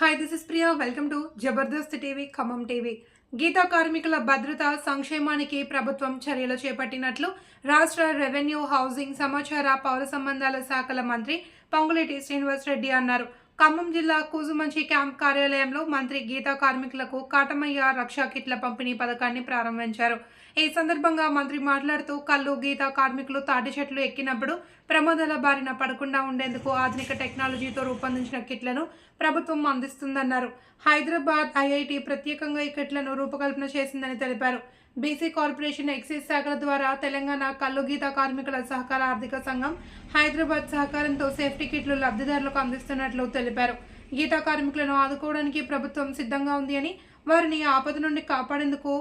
Hi this is Priya welcome to Jabardasth TV Khammam TV Gita కార్మికుల భద్రత సంక్షేమానికి ప్రభుత్వం చర్యలు చేపట్టినట్లు రాష్ట్ర రెవెన్యూ హౌసింగ్ సమాచార పౌర సంబంధాల శాఖల మంత్రి పొంగులేటి శ్రీనివాస్ రెడ్డి అన్నారు. ఖమ్మం జిల్లా కూజుమంచి క్యాంప్ కార్యాలయంలో మంత్రి గీతా కార్మికులకు కాటమయ్య రక్షా కిట్ల పంపిణీ పథకాన్ని ప్రారంభించారు ఈ సందర్భంగా మంత్రి మాట్లాడుతూ కళ్ళు గీతా కార్మికులు తాటి చెట్లు ఎక్కినప్పుడు ప్రమాదాల బారిన పడకుండా ఉండేందుకు ఆధునిక టెక్నాలజీతో రూపొందించిన కిట్లను ప్రభుత్వం అందిస్తుందన్నారు. హైదరాబాద్ ఐఐటి ప్రత్యేకంగా ఈ కిట్లను రూపకల్పన చేసిందని తెలిపారు. బీసీ కార్పొరేషన్ ఎక్సైజ్ శాఖల ద్వారా తెలంగాణ కల్లు గీత కార్మికుల సహకార ఆర్థిక సంఘం హైదరాబాద్ సహకారంతో సేఫ్టీ కిట్లు లబ్ధిదారులకు అందిస్తున్నట్లు తెలిపారు. గీతా కార్మికులను ఆదుకోవడానికి ప్రభుత్వం సిద్ధంగా ఉంది అని వారిని ఆపద నుండి కాపాడేందుకు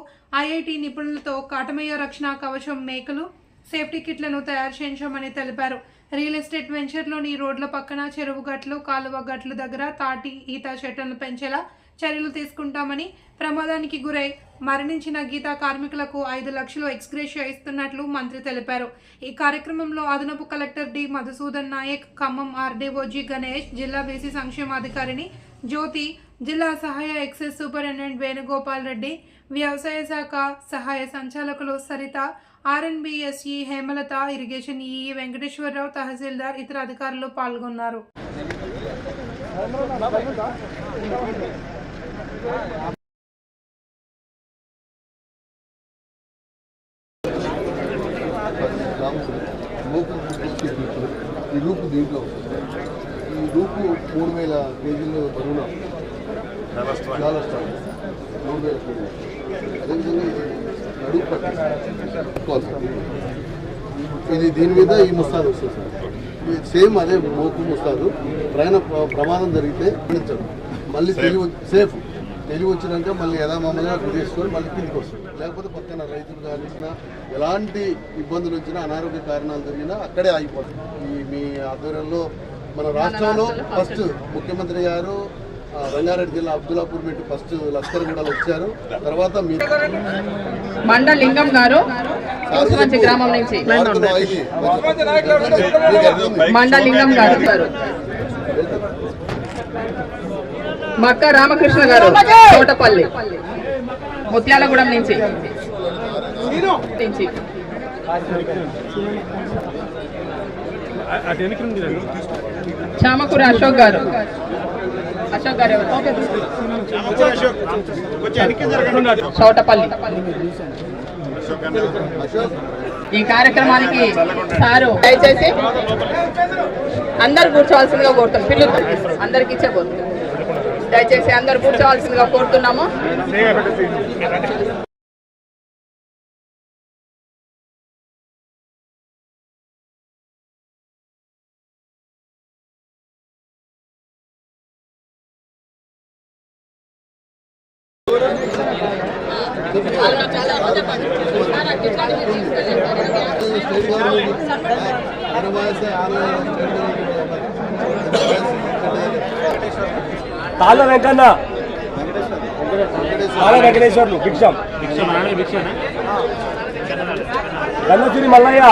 ఐఐటి నిపుణులతో కాటమయ్య రక్షణ కవచం మేకలు సేఫ్టీ కిట్లను తయారు చేయించామని తెలిపారు. రియల్ ఎస్టేట్ వెంచర్లోని రోడ్ల పక్కన చెరువు గట్లు కాలువ గట్లు దగ్గర తాటి ఈత చెట్లను పెంచేలా చర్యలు తీసుకుంటామని ప్రమాదానికి గురై మరణించిన గీతా కార్మికులకు ఐదు లక్షలు ఎక్స్గ్రేషియా ఇస్తున్నట్లు మంత్రి తెలిపారు. ఈ కార్యక్రమంలో అదనపు కలెక్టర్ డి. మధుసూదన్ నాయక్ ఖమ్మం ఆర్డీఓజీ గణేష్ జిల్లా బీసీ సంక్షేమాధికారిని జ్యోతి జిల్లా సహాయ ఎక్సైజ్ సూపరింటెండెంట్ వేణుగోపాల్ రెడ్డి వ్యవసాయ శాఖ సహాయ సంచాలకులు సరిత ఆర్ఎన్బిఎస్ఈ హేమలత ఇరిగేషన్ ఈఈ వెంకటేశ్వరరావు తహసీల్దార్ ఇతర అధికారులు పాల్గొన్నారు. ఈ రూపు దీంట్లో. ఈ రూపు మూడు వేల కేజీలు బరువున చాలా మూడు వేల కేజీలు. అదేవిధంగా ఇది దీని మీద ఈ ముస్తాదు వస్తుంది సార్. సేమ్ అదే మోపు ముస్తాదు. ప్రయాణ ప్ర- ప్రమాదం జరిగితే మళ్ళీ తెలివి సేఫ్ తెలివి వచ్చినాక మళ్ళీ యథామామూలుగా తీసుకొని మళ్ళీ కిందికి వస్తుంది లేకపోతే పక్కన రైతులు కానీ ఎలాంటి ఇబ్బందులు వచ్చినా అనారోగ్య కారణాలు జరిగినా అక్కడే ఆగిపోతుంది ఈ మీ ఆధ్వర్యంలో మన రాష్ట్రంలో ఫస్ట్. ముఖ్యమంత్రి గారు రంగారెడ్డి జిల్లా అబ్దుల్లాపూర్ మెట్టు ఫస్ట్ లష్కర్ కూడా వచ్చారు తర్వాత మండ లింగం గారు గ్రామం నుంచి వాడుతున్న ఇది. మీకు అర్థం. మండ లింగం గారు మక్క రామకృష్ణ గారు తోటపల్లి ముత్యాలగూడెం నుంచి. చామకూర అశోక్ గారు అశోక్ గారు ఎవరు? చౌటపల్లి. అశోక్ ఈ కార్యక్రమానికి సారు దయచేసి అందరు కూర్చోవాల్సిందిగా కోరుతాం పిల్లలు అందరికి ఇచ్చే కోరుతాం దయచేసి అందరు కూర్చోవాల్సిందిగా కోరుతున్నాము. తాళ్ళ వెంకన్న. తాళ్ళ వెంకటేశ్వర్లు భిక్షం. గన్నసిరి మల్లయ్య.